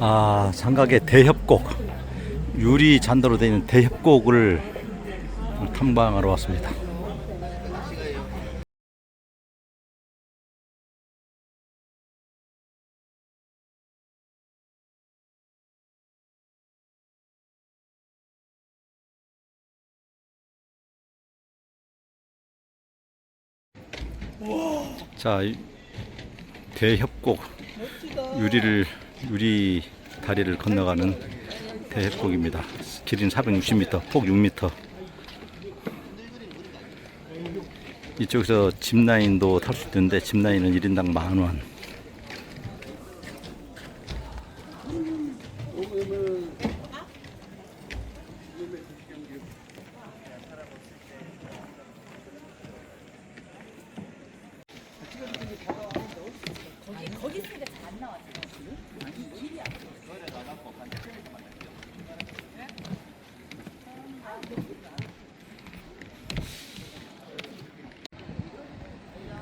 아, 장각의 대협곡. 유리 잔도로 되어 있는 대협곡을 탐방하러 왔습니다. 자, 이 대협곡 유리를 유리 다리를 건너가는 대협곡입니다. 길이는 460m, 폭 6m. 이쪽에서 짚라인도 탈 수 있는데 짚라인은 1인당 만 원.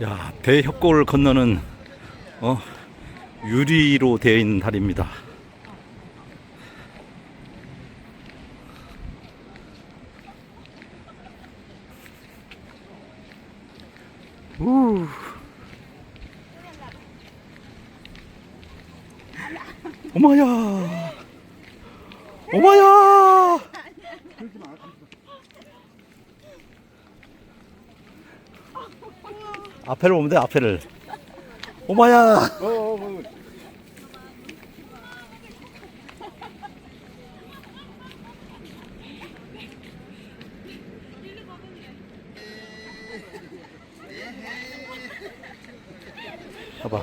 야, 대협곡을 건너는 어, 유리로 되어 있는 다리입니다. 우. 어머야. 어머야. 보면 돼, 앞에를. 오마야. 봐봐.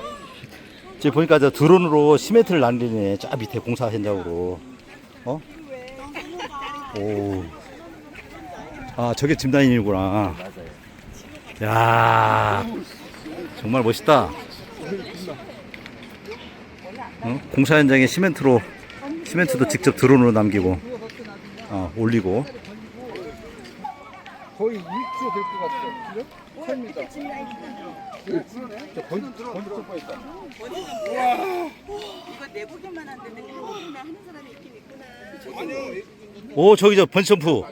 지금 보니까 저 드론으로 시멘트를 날리네. 저 밑에 공사 현장으로. 어? 오. 아, 저게 짚라인이구나. 야 정말 멋있다. 어? 공사 현장에 시멘트로 시멘트도 직접 드론으로 남기고 어, 올리고 거의 2kg 될것 같아요. 그죠? 3m. 저 번지 번지 소파 있다. 이거 내보기만 안 되는 내보기만 하는 사람이 있긴 있구나. 오 저기 저 번점프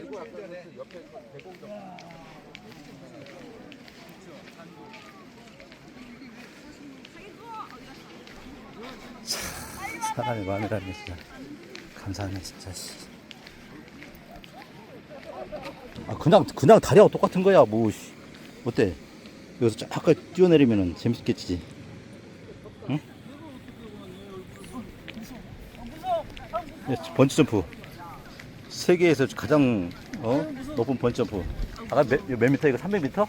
사람이 마음이라는 진짜 감사하네 진짜 씨. 아 그냥 그냥 다리하고 똑같은 거야 뭐 씨. 어때 여기서 쫙 뛰어내리면은 재밌겠지 응? 네, 번지 점프 세계에서 가장 어? 높은 번지 점프 아까 몇, 몇 미터 이거 300m?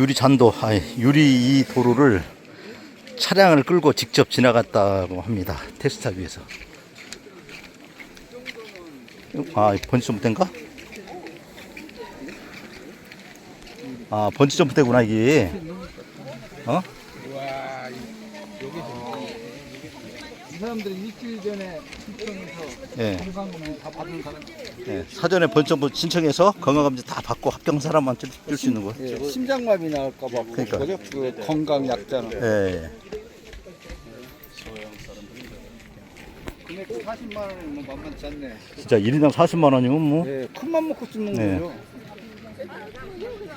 유리 잔도, 아니, 유리 이 도로를 차량을 끌고 직접 지나갔다고 합니다. 테스트하기 위해서. 아, 번지 점프대인가? 아, 번지 점프대구나, 이게. 어? 와, 여기 이 사람들이 일주일 전에 신청해서 예. 건강검진 다 받은 사람. 예. 사전에 점프 신청해서 건강검진 다 받고 합격한 사람만 뛸 수 있는 거. 예, 심장마비 나올까 봐 그러니까. 그거죠? 그 건강 약자는. 예. 예. 금액 40만 원이면 뭐 만만치 않네. 진짜 1인당 40만 원이면 뭐. 예, 큰맘 먹고 찍는 네. 거죠.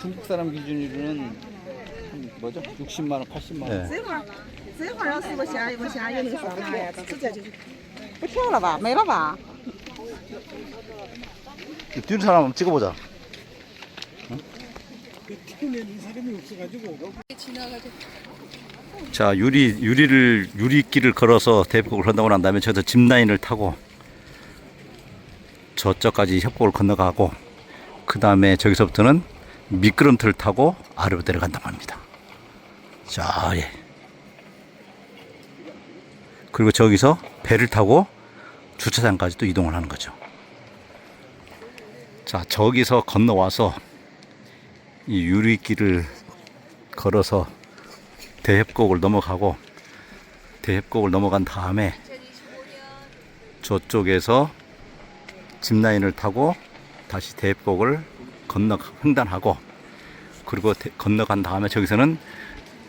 중국 사람 기준으로는 한 뭐죠? 60만 원, 80만 원. 예. 这会儿，这会儿要是我下我下有那个啥嘛呀，直接就不跳了吧，没了吧？ 뛰는 사람 한번 찍어보자. 자 유리 유리를 유리길을 걸어서 대폭을 건너고 난 다음에 저기서 짚라인을 타고 저쪽까지 협곡을 건너가고 그 다음에 저기서부터는 미끄럼틀을 타고 아래로 내려간다고 합니다. 자 예. 그리고 저기서 배를 타고 주차장까지 또 이동을 하는 거죠. 자, 저기서 건너와서 이 유리길을 걸어서 대협곡을 넘어가고 대협곡을 넘어간 다음에 저쪽에서 짚라인을 타고 다시 대협곡을 건너 횡단하고 그리고 대- 건너간 다음에 저기서는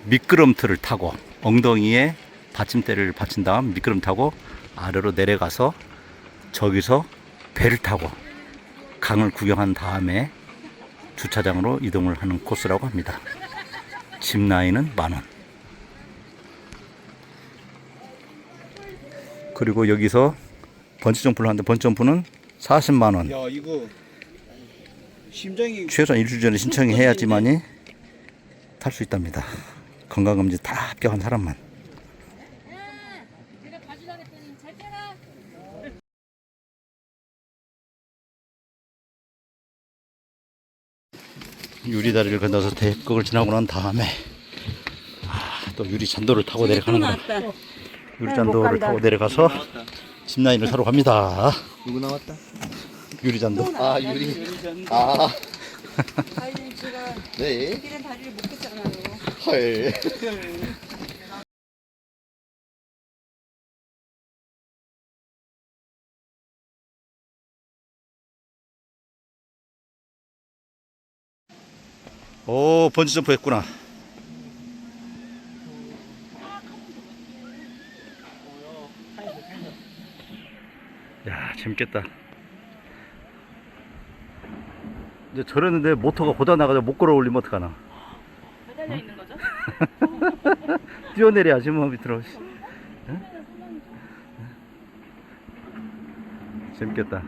미끄럼틀을 타고 엉덩이에 받침대를 받친 다음 미끄럼 타고 아래로 내려가서 저기서 배를 타고 강을 구경한 다음에 주차장으로 이동을 하는 코스라고 합니다. 짚라인은 만 원. 그리고 여기서 번지 점프를 하는데 번지 점프는 40만 원. 야 이거 심장이 최소한 일주일 전에 신청해야지만이 탈 수 있답니다. 건강검진 다 합격한 사람만. 유리다리를 건너서 대극을 지나고 난 다음에 아, 또 유리 잔도를 타고 내려가는 거야. 유리 잔도를 타고 내려가서 짚라인을 타러 갑니다. 누구 나왔다? 유리 잔도. 아 유리 아 아니 제가 네. 길은 다리를 못 겠잖아요. 헐. 오 번지 점프 했구나. 야 재밌겠다. 이제 저랬는데 모터가 고장 나가지고 못 걸어 올리면 어떡하나. 거죠? 뛰어내려야지 뭐 밑으로. 응? 재밌겠다.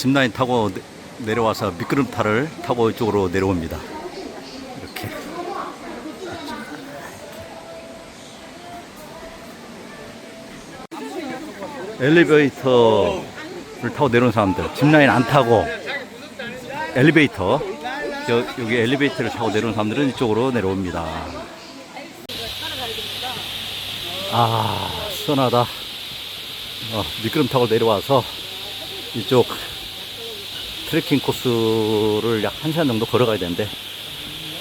짚라인 타고 내- 내려와서 미끄럼탈을 타고 이쪽으로 내려옵니다. 이렇게. 엘리베이터를 타고 내려온 사람들, 짚라인 안 타고 엘리베이터, 여, 여기 엘리베이터를 타고 내려온 사람들은 이쪽으로 내려옵니다. 아, 시원하다. 어, 미끄럼 타고 내려와서 이쪽 트레킹 코스를 약 1시간 정도 걸어가야 되는데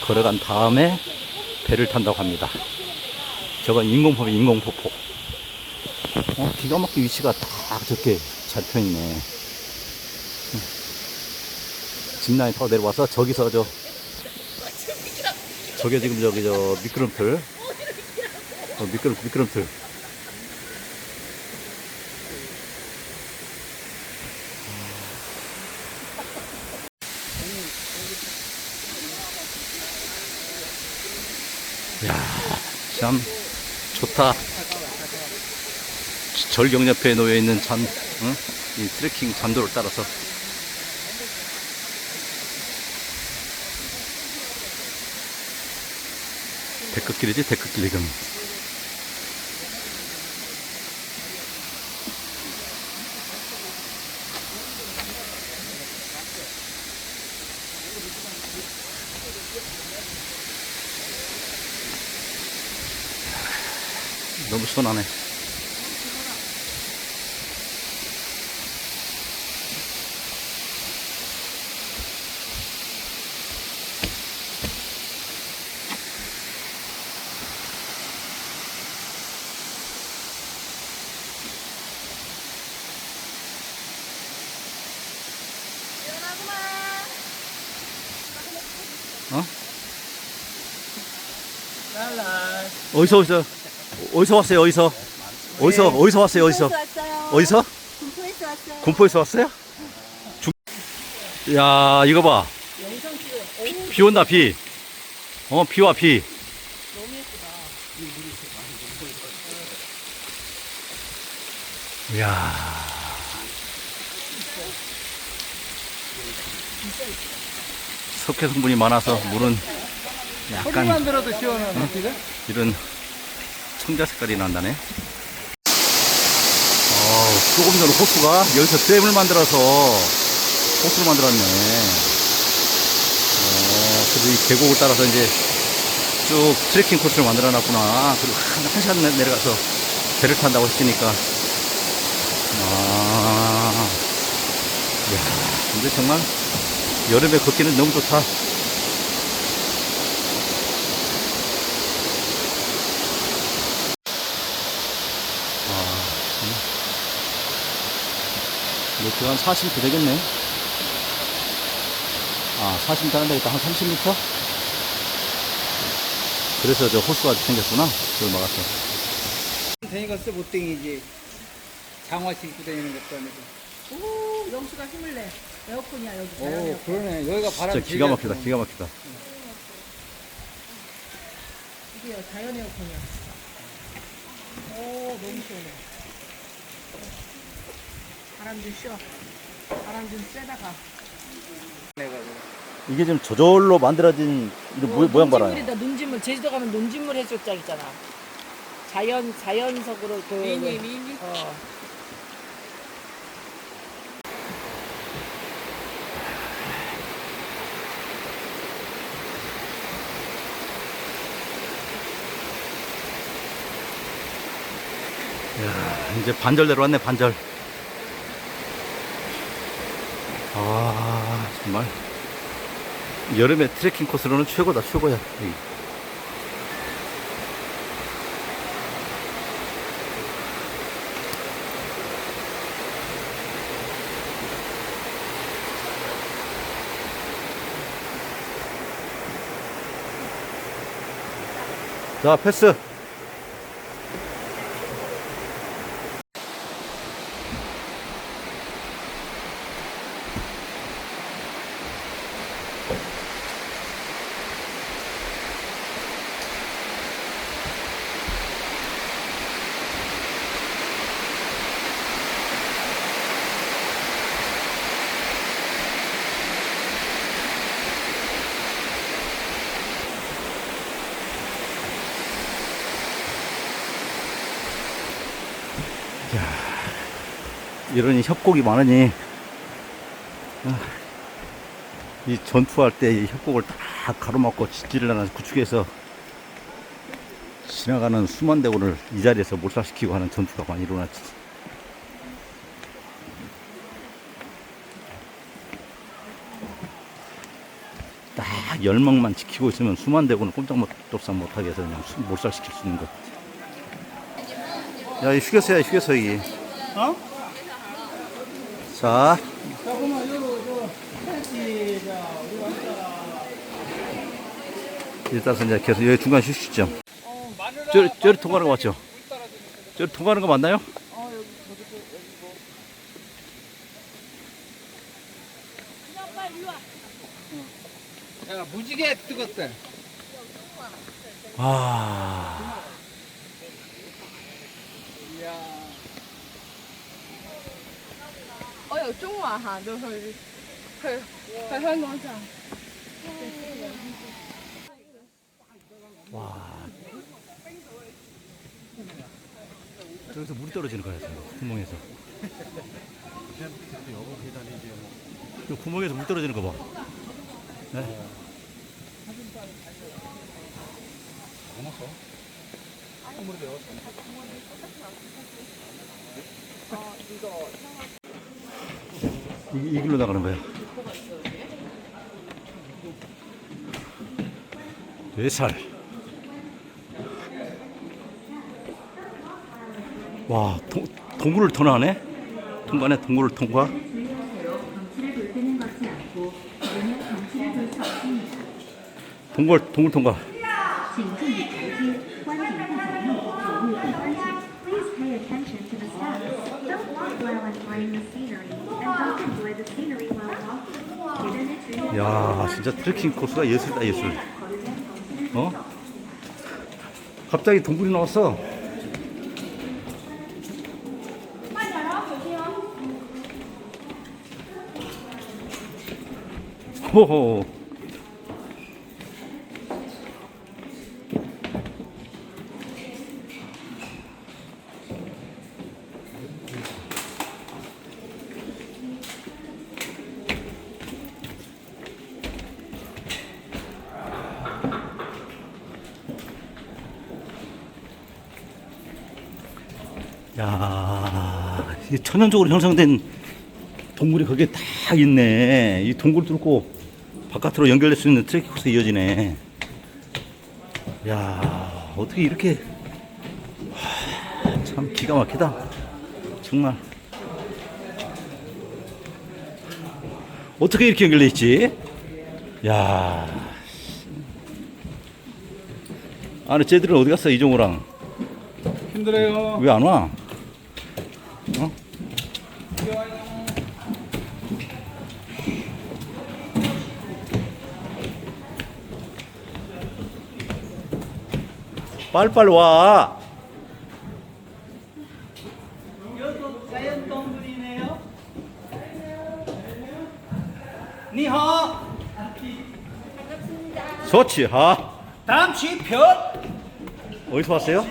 걸어간 다음에 배를 탄다고 합니다. 저건 인공포면 인공폭포. 어, 기가 막힌 위치가 딱 저렇게 잡혀있네. 짚라인 타고 내려와서 저기서 저 저게 지금 저기 저 미끄럼틀 어, 미끄럼 미끄럼틀 참 좋다. 절경 옆에 놓여 있는 잔, 응? 이 트레킹 잔도를 따라서 데크길이지 데크길 지금. 너무 시원하네. 어? 어디서 어디서 어디서 왔어요 어디서 어디서 어디서 왔어요 어디서 왔어요. 어디서 군포에서 왔어요. 군포에서 왔어요? 중... 야 이거 봐. 비, 비 온다 비. 어 비와 비. 이야. 석회 성분이 많아서 물은 약간 들어도 시원하네 지금. 이런 청자 색깔이 난다네. 어, 조금 전에 호수가 여기서 댐을 만들어서 호수를 만들었네. 어, 그래서 이 계곡을 따라서 이제 쭉 트레킹 코스를 만들어 놨구나. 그리고 한, 한 시간 내- 내려가서 배를 탄다고 했으니까. 아, 이야, 근데 정말 여름에 걷기는 너무 좋다. 한 40m 되겠네. 아, 40m 하는 데겠다. 한 30m? 그래서 저 호수가 생겼구나. 그걸 막았어. 되니까 써 못땡이지. 장화 신고 다니는 것도 아니고. 오, 영수가 힘을 내. 에어컨이야 여기. 오, 그러네. 여기가 바람 진짜 기가 막히다, 기가 막히다. 이게요 자연 에어컨이야. 오, 너무 시원해. 바람 좀 쉬어. 바람 좀 쐬다가. 이게 지금 저절로 만들어진 이 모, 모양 봐라요. 논지물이다 논지물 제주도 가면 논지물 해수욕장 있잖아 자연 자연석으로 그 미니 미니 어. 이제 반절대로 왔네, 반절. 아, 정말. 여름에 트레킹 코스로는 최고다, 최고야. 여기. 자, 패스. 이러니 협곡이 많으니 아, 이 전투할 때 이 협곡을 다 가로막고 짓지를 하는 구축해서 지나가는 수만 대군을 이 자리에서 몰살시키고 하는 전투가 많이 일어났지. 딱 열망만 지키고 있으면 수만 대군을 꼼짝도 못하게 해서 그냥 수- 몰살시킬 수 있는 것. 야, 이 휴게소야, 휴게소 여기. 어? 자. 일단 이제 계속 여기 중간 휴식점. 저, 저리 통과하는 거 맞죠? 저리 통과하는 거 맞나요? 야, 무지개 뜨겁대. 아, 이야. 我有中華行到去去去香港站。 와. 저기서 물이 떨어지는 거야, 지금. 구멍에서. 그 구멍에서 물 떨어지는 거 봐. 네? 이, 이 길로 나가는 거야. 네살. 와, 동, 동굴을 통과하네? 통과네, 동굴을 통과. 동굴, 동굴 통과. 야, 진짜 트레킹 코스가 예술이다, 예술. 어? 갑자기 동굴이 나왔어. 호호. 야, 천연적으로 형성된 동굴이 거기에 딱 있네. 이 동굴 뚫고 바깥으로 연결될 수 있는 트레킹 코스 이어지네. 야, 어떻게 이렇게 하, 참 기가 막히다. 정말. 어떻게 이렇게 연결돼 있지? 야. 아니 쟤들은 어디 갔어 이종호랑 힘들어요. 왜 안 와? 빨리빨리 와. 자연 동굴이네요. 니하. 좋지, 하. 다음 주편 어디서 왔어요?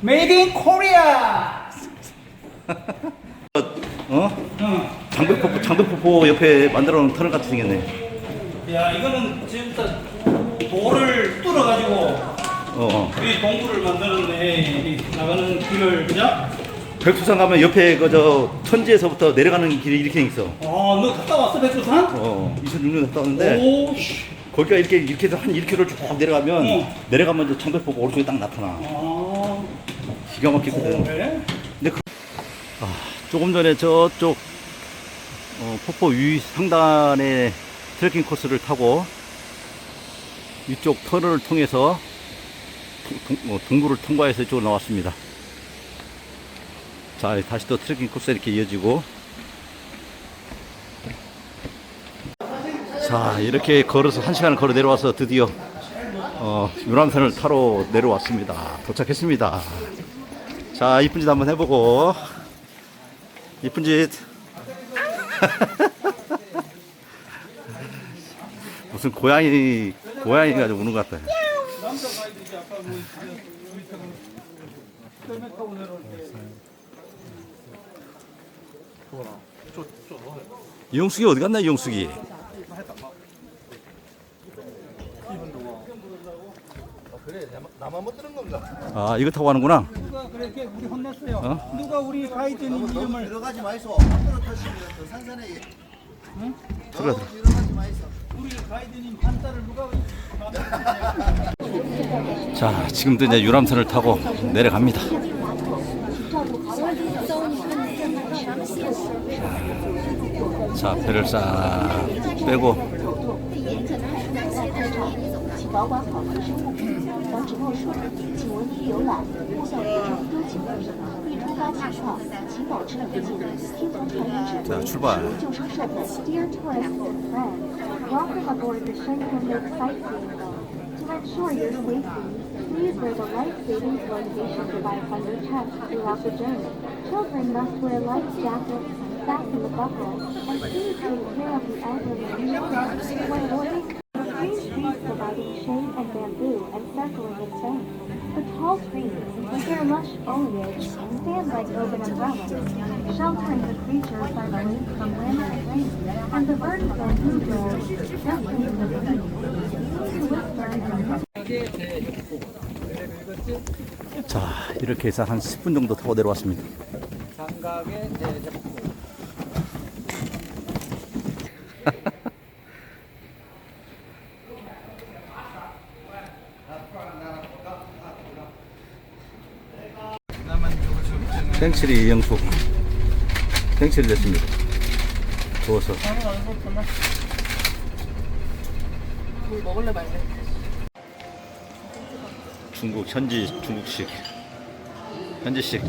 메이드 인 코리아. 어? 장덕포포, 장덕포포 옆에 만들어 놓은 터널 같이 생겼네. 야 이거는 지금부터 돌을 뚫어가지고 어, 어. 이 동굴을 만드는데 이 나가는 길을 그냥 백두산 가면 옆에 그저 천지에서부터 내려가는 길이 이렇게 돼 있어. 아너 갔다 왔어 백두산? 어, 2006년 갔다 왔는데 오 씨 거기가 이렇게 이렇게 해서 한 1km 쭉 내려가면 어. 내려가면 이제 장덕포포 오른쪽에 딱 나타나. 아 기가 막히거든. 그래? 근데 그, 아, 조금 전에 저쪽 어, 폭포 위 상단의 트레킹 코스를 타고 이쪽 터널을 통해서 동, 동굴을 통과해서 이쪽으로 나왔습니다. 자, 다시 또 트레킹 코스 이렇게 이어지고 자, 이렇게 걸어서 한 시간을 걸어 내려와서 드디어 어, 유람선을 타러 내려왔습니다. 도착했습니다. 자, 이쁜 짓 한번 해보고. 이쁜 짓. 무슨 고양이, 고양이 가지고 우는 것 같다. 이용숙이 어디 갔나, 이용숙이? 아, 이거 타고 가는구나. 어? 누가 우리 가이드님 이름을 들어가지 마이소. 산산해. 응? 들어가, 마이소. 우리 가이드님 한자를 누가 자, 지금도 이제 유람선을 타고 내려갑니다. 자, 배를 싹 빼고 자, 출발. To ensure your safety, please wear the life-saving flotation device on your chest throughout the journey. Children must wear life jackets, fasten the buckle, and please take care of the elderly. When boarding, green trees providing shade and bamboo encircling its bank. The tall trees, with their lush foliage, stand like open umbrellas, sheltering the creatures by the from wind and rain, 자, 이렇게 해서 한 10분 정도 타고 내려왔습니다. 땡칠이 영숙. 땡칠이 됐습니다. 구워서. 물 먹을래 말래? 중국 현지 중국식 현지식